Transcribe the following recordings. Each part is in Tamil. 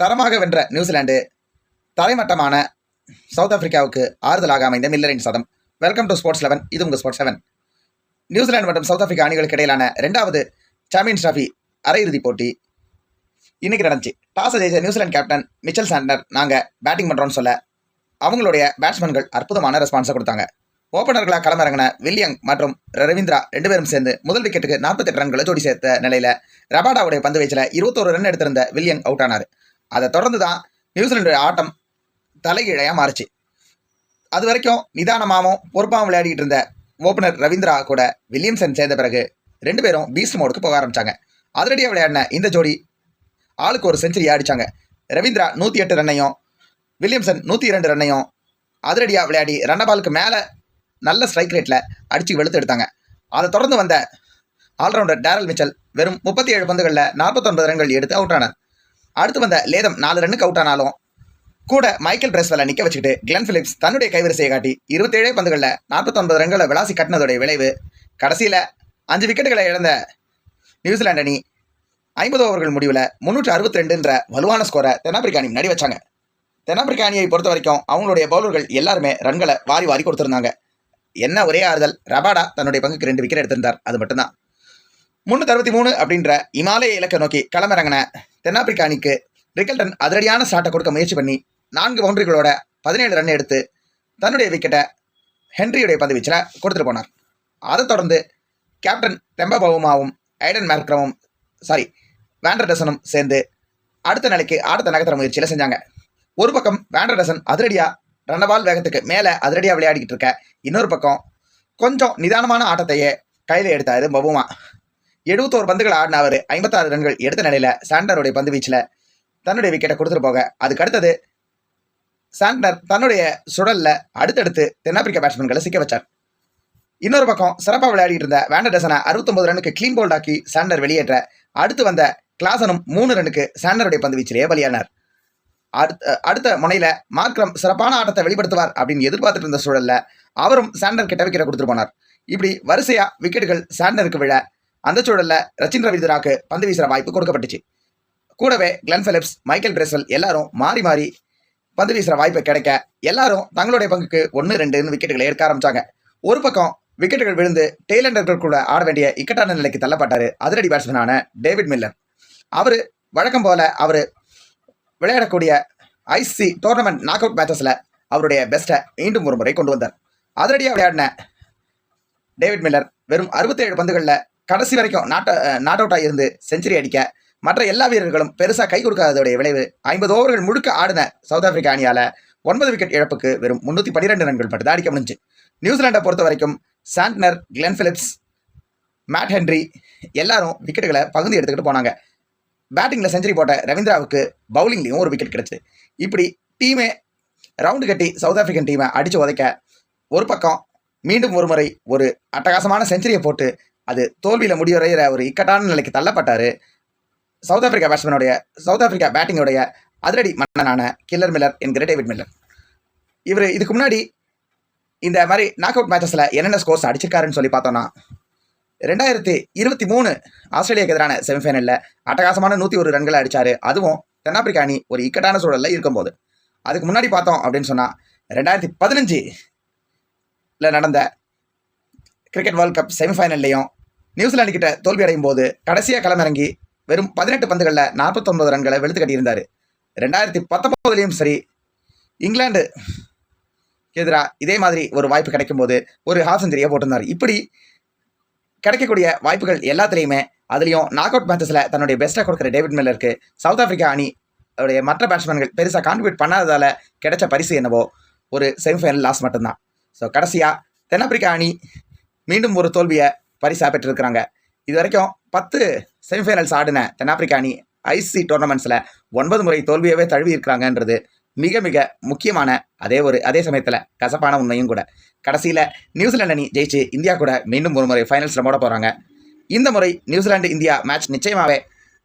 தரமாக வென்ற நியூசிலாந்து தலைமட்டமான சவுத் ஆப்பிரிக்காவுக்கு ஆறுதலாக அமைந்த மில்லரின் சதம். வெல்கம் டு ஸ்போர்ட்ஸ் லெவன் இது உங்கள் ஸ்போர்ட்ஸ் செவன் நியூசிலாந்து மற்றும் சவுத் ஆப்பிரிக்கா அணிகளுக்கு இடையிலான ரெண்டாவது சாம்பியன்ஸ் டிராஃபி அரையிறுதிப் போட்டி இன்றைக்கி நடந்துச்சு. டாஸ் ஜெயிச்ச New Zealand captain Mitchell Santner நாங்கள் பேட்டிங் பண்ணுறோம்னு சொல்ல அவங்களுடைய பேட்ஸ்மேன்கள் அற்புதமான ரெஸ்பான்ஸை கொடுத்தாங்க. ஓப்பனர்களாக களமிறங்கின வில்லியங் மற்றும் ரவீந்திரா ரெண்டு பேரும் சேர்ந்து முதல் விக்கெட்டுக்கு 48 ரன்களை ஜோடி சேர்த்த நிலையில் ரபாடாவுடைய பந்து வீச்சில் இருபத்தோரு ரன் எடுத்திருந்த வில்லியங் அவுட் ஆனார். அதை தொடர்ந்து தான் நியூசிலாந்து ஆட்டம் தலைகீழையாக மாறுச்சு. அது வரைக்கும் நிதானமாகவும் பொறுப்பாகவும் விளையாடிட்டு இருந்த ஓப்பனர் ரவீந்திரா கூட வில்லியம்சன் சேர்ந்த பிறகு ரெண்டு பேரும் பீஸ்ட் மோடுக்கு போக ஆரம்பித்தாங்க அதிரடியாக விளையாடின இந்த ஜோடி ஆளுக்கு ஒரு செஞ்சுரி ஆடிச்சாங்க. ரவீந்திரா நூற்றி எட்டு ரன்னையும் வில்லியம்சன் நூற்றி இரண்டு ரன்னையும் அதிரடியாக விளையாடி ரன்னபாலுக்கு மேலே நல்ல ஸ்ட்ரைக் ரேட்டில் அடித்து வெளுத்து எடுத்தாங்க. அதை தொடர்ந்து வந்த ஆல்ரவுண்டர் டேரல் மிச்சல் வெறும் முப்பத்தி ஏழு பந்துகளில் நாற்பத்தொன்பது ரன்கள் எடுத்து அவுட் ஆனார். அடுத்து வந்த லேதம் நாலு ரன்னுக்கு அவுட் ஆனாலும் கூட மைக்கேல் பிரஸ்வெல்லை நிற்க வச்சுக்கிட்டு கிளன் பிலிப்ஸ் தன்னுடைய கைவரிசையை காட்டி இருபத்தேழே பந்துகளில் நாற்பத்தொன்பது ரன்களை விளாசி கட்டினதுடைய விளைவு. கடைசியில் அஞ்சு விக்கெட்டுகளை இழந்த நியூசிலாந்து அணி ஐம்பது ஓவர்கள் முடிவில் முன்னூற்றி அறுபத்தி ரெண்டுன்ற வலுவான ஸ்கோரை தென்னாப்பிரிக்கா அணி முன்னாடி வச்சாங்க. தென்னாப்பிரிக்கா அணியை பொறுத்த வரைக்கும் அவங்களுடைய பவுலர்கள் எல்லாருமே ரன்களை வாரி வாரி கொடுத்துருந்தாங்க. என்ன ஒரே ஆறுதல் ரபாடா தன்னுடைய பங்குக்கு ரெண்டு விக்கெட் எடுத்திருந்தார். அது மட்டும்தான். முன்னூத்தி அறுபத்தி மூணு அப்படின்ற இமாலய இலக்கை நோக்கி களமிறங்கின தென்னாப்பிரிக்கா அணிக்கு ரிக்கல்டன் அதிரடியான ஷாட்டை கொடுக்க முயற்சி பண்ணி நான்கு பவுண்டரிகளோட பதினேழு ரன் எடுத்து தன்னுடைய விக்கெட்டை ஹென்ரியுடைய பந்து வீச்சில் கொடுத்துட்டு போனார். அதை தொடர்ந்து கேப்டன் தெம்ப பவுமாவும் ஐடன் மேர்க்ரமும் சாரி வேண்டர்டசனும் சேர்ந்து அடுத்த நிலைக்கு ஆட்டத்தை நகர்த்துற முயற்சியில் செஞ்சாங்க. ஒரு பக்கம் வேண்டர்டசன் அதிரடியாக ரன்னபால் வேகத்துக்கு மேலே அதிரடியாக விளையாடிக்கிட்டு இருக்க இன்னொரு பக்கம் கொஞ்சம் நிதானமான ஆட்டத்தையே கையில் எடுத்தாரு பபுமா எழுபத்தோரு பந்துகள் ஆடின அவர் ஐம்பத்தாறு ரன்கள் எடுத்த நிலையில சாண்டருடைய பந்து வீச்சில் தன்னுடைய விக்கெட்டை கொடுத்துட்டு போக. அதுக்கு அடுத்தது சாண்டனர் தன்னுடைய சுழல்ல அடுத்தடுத்து தென்னாப்பிரிக்க பேட்ஸ்மேன்களை சிக்க வச்சார். இன்னொரு பக்கம் சிறப்பாக விளையாடிட்டு இருந்த வேண்டடசனை அறுபத்தொம்பது ரன்னுக்கு க்ளீன் போல்ட் ஆக்கி சாண்டர் வெளியேற்ற அடுத்து வந்த கிளாசனும் மூணு ரன்னுக்கு சாண்டருடைய பந்து வீச்சிலேயே பலியானார். அடுத்த அடுத்த முனையில் மார்க்ரம் சிறப்பான ஆட்டத்தை வெளிப்படுத்துவார் அப்படின்னு எதிர்பார்த்துட்டு இருந்த சூழல்ல அவரும் சாண்டர் கிட்ட விக்கெட்டை கொடுத்துட்டு போனார். இப்படி வரிசையாக விக்கெட்டுகள் சாண்டருக்கு விழ அந்த சூழல்ல ரச்சின் ரவீந்திராக்கு பந்து வீசுற வாய்ப்பு கொடுக்கப்பட்டுச்சு. கூடவே கிளன் பிலிப்ஸ் மைக்கேல் பிரேஸ்வெல் எல்லாரும் மாறி மாறி பந்து வீசுற வாய்ப்பு கிடைக்க எல்லாரும் தங்களுடைய பங்குக்கு ஒன்று ரெண்டுன்னு விக்கெட்டுகளை எடுக்க ஆரம்பிச்சாங்க. ஒரு பக்கம் விக்கெட்டுகள் விழுந்து டெய்லண்டர்கள் கூட ஆட வேண்டிய இக்கட்டான நிலைக்கு தள்ளப்பட்டாரு அதிரடி பேட்ஸ்மேனான டேவிட் மில்லர் அவர் வழக்கம் போல அவர் விளையாடக்கூடிய ஐசி டோர்னமெண்ட் நாக் அவுட் மேட்சஸில் அவருடைய பெஸ்ட்டை மீண்டும் ஒரு முறை கொண்டு வந்தார். அதிரடியாக விளையாடின டேவிட் மில்லர் வெறும் 67 பந்துகளில் கடைசி வரைக்கும் நாட்டை நாட் அவுட்டாக இருந்து செஞ்சுரி அடிக்க மற்ற எல்லா வீரர்களும் பெருசாக கை கொடுக்காததுடைய விளைவு ஐம்பது ஓவர்கள் முழுக்க ஆடின சவுத் ஆப்பிரிக்கா அணியால் ஒன்பது விக்கெட் இழப்புக்கு வெறும் முன்னூற்றி பன்னிரெண்டு ரன்கள் மட்டும் அடிக்க முடிஞ்சு. நியூசிலாண்டை பொறுத்த வரைக்கும் Santner Glenn Phillips Matt Henry எல்லாரும் விக்கெட்டுகளை பகுந்து எடுத்துக்கிட்டு போனாங்க. பேட்டிங்கில் செஞ்சுரி போட்ட ரவீந்திராவுக்கு பவுலிங்லேயும் ஒரு விக்கெட் கிடச்சிது இப்படி டீமே ரவுண்டு கட்டி சவுத் ஆப்பிரிக்கன் டீமை அடித்து உதைக்க ஒரு பக்கம் மீண்டும் ஒரு முறை ஒரு அட்டகாசமான செஞ்சுரியை போட்டு அது தோல்வியில் முடிவடைகிற ஒரு இக்கட்டான நிலைக்கு தள்ளப்பட்டார். சவுத் ஆப்பிரிக்கா பேட்ஸ்மேனுடைய சவுத் ஆப்பிரிக்கா பேட்டிங்குடைய அதிரடி மன்னனான கில்லர் மில்லர் என்கிற டேவிட் மில்லர். இவர் இதுக்கு முன்னாடி இந்த மாதிரி நாக் அவுட் மேட்சஸில் என்னென்ன ஸ்கோர்ஸ் அடிச்சிருக்காருன்னு சொல்லி பார்த்தோன்னா ரெண்டாயிரத்தி இருபத்தி மூணு ஆஸ்திரேலியாவுக்கு எதிரான செமிஃபைனலில் அட்டகாசமான நூற்றி ஒரு ரன்களை அடித்தார் அதுவும் தென்னாப்பிரிக்கா அணி ஒரு இக்கட்டான சூழலில் இருக்கும்போது. அதுக்கு முன்னாடி பார்த்தோம் அப்படின்னு சொன்னால் ரெண்டாயிரத்தி பதினஞ்சில் நடந்த கிரிக்கெட் வேர்ல்ட் கப் செமிஃபைனல்லையும் நியூசிலாந்து கிட்ட தோல்வி அடையும் போது கடைசியாக களமிறங்கி வெறும் பதினெட்டு பந்துகளில் நாற்பத்தொன்பது ரன்களை வெளுத்து கட்டியிருந்தார். ரெண்டாயிரத்தி பத்தொம்போதுலேயும் சரி இங்கிலாந்து எதிராக இதே மாதிரி ஒரு வாய்ப்பு கிடைக்கும் போது ஒரு ஹாஃப் செஞ்சுரியை போட்டிருந்தார். இப்படி கிடைக்கக்கூடிய வாய்ப்புகள் எல்லாத்துலேயுமே அதுலேயும் நாக் அவுட் மேட்சஸில் தன்னுடைய பெஸ்ட்டாக கொடுக்குற டேவிட் மில்லருக்கு சவுத் ஆஃப்ரிக்கா அணி அவருடைய மற்ற பேட்ஸ்மேன்கள் பெருசாக கான்ட்ரிபியூட் பண்ணாததால் கிடைச்ச பரிசு என்னவோ ஒரு செமிஃபைனல் லாஸ் மட்டும்தான். ஸோ கடைசியாக தென்னாப்பிரிக்கா அணி மீண்டும் ஒரு தோல்வியை பரிசாக பெற்றிருக்கிறாங்க. இது வரைக்கும் பத்து செமிஃபைனல்ஸ் ஆடின தென்னாப்பிரிக்கா அணி ஐசி டோர்னமெண்ட்ஸில் ஒன்பது முறை தோல்வியவே தழுவி இருக்கிறாங்கன்றது மிக மிக முக்கியமான அதே ஒரு அதே சமயத்தில் கசப்பான உண்மையும் கூட. கடைசியில் நியூசிலாந்து அணி ஜெயிச்சு இந்தியா கூட மீண்டும் ஒரு முறை ஃபைனல்ஸில் மோட போகிறாங்க இந்த முறை நியூசிலாந்து இந்தியா மேட்ச் நிச்சயமாகவே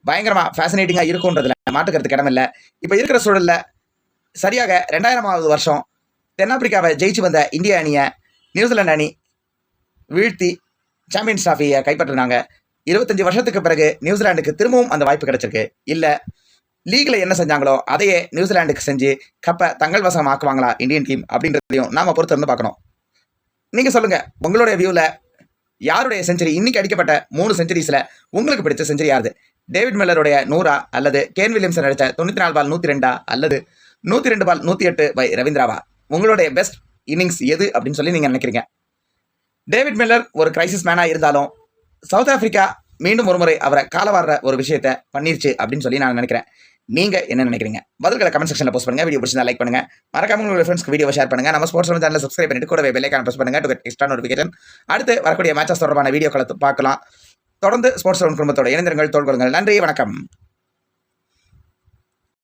பயங்கரமாக ஃபேசினேட்டிங்காக இருக்குன்றதுல மாட்டுக்கிறதுக்கு இடமில்லை இப்போ இருக்கிற சூழலில் சரியாக ரெண்டாயிரமாவது வருஷம் தென்னாப்பிரிக்காவை ஜெயிச்சு வந்த இந்திய அணியை நியூசிலாந்து அணி வீழ்த்தி சாம்பியன்ஸ் டிராஃபியை கைப்பற்றினாங்க. இருபத்தஞ்சு வருஷத்துக்கு பிறகு நியூசிலாண்டுக்கு திரும்பவும் அந்த வாய்ப்பு கிடைச்சிருக்கு. இல்லை லீகில் என்ன செஞ்சாங்களோ அதையே நியூசிலாண்டுக்கு செஞ்சு கப்பை தங்கள் வசம் ஆக்குவாங்களா இந்தியன் டீம் அப்படின்றதையும் நாம பொறுத்திருந்து பார்க்கணும். நீங்கள் சொல்லுங்கள் உங்களுடைய வியூவில் யாருடைய செஞ்சுரி இன்னைக்கு அடிக்கப்பட்ட மூணு செஞ்சுரிஸில் உங்களுக்கு பிடிச்ச செஞ்சுரி யாருது? டேவிட் மில்லருடைய நூறா அல்லது கேன் வில்லியம்சன் அடித்த தொண்ணூற்றி நாலு பால் நூற்றி ரெண்டா அல்லது நூற்றி ரெண்டு பால் நூற்றி எட்டு பை ரவீந்திராவா? உங்களுடைய பெஸ்ட் இன்னிங்ஸ் எது அப்படின்னு சொல்லி நீங்கள் நினைக்கிறீங்க. டேவிட் மில்லர் ஒரு கிரைசிஸ் மேனாக இருந்தாலும் சவுத் ஆஃப்ரிக்கா மீண்டும் ஒரு முறை அவரை காலவாடுற ஒரு விஷயத்தை பண்ணிருச்சு அப்படின்னு சொல்லி நான் நினைக்கிறேன். நீங்கள் என்ன நினைக்கிறீங்க? பதில்களை கமெண்ட் செக்ஷனில் போஸ்ட் பண்ணுங்கள் வீடியோ பிடிச்சிருந்தா லைக் பண்ணுங்கள் மறக்காம உங்களுடைய ஃப்ரெண்ட்ஸ்க்கு வீடியோ ஷேர் பண்ணுங்கள் நம்ம ஸ்போர்ட்ஸ் சேனல் சப்ஸ்கிரைப் பண்ணிட்டு கூட பெல்லைக்கான ப்ரெஸ் பண்ணுங்க டு எக்ஸ்ட்ரா நோட்டிஃபிகேஷன் அடுத்து வரக்கூடிய மேட்சஸ் தொடர்பான வீடியோக்களை பார்க்கலாம். தொடர்ந்து ஸ்போர்ட்ஸ் குடும்பத்தோட இணைந்திருங்கள் தோல் கொடுங்கள். நன்றி வணக்கம்.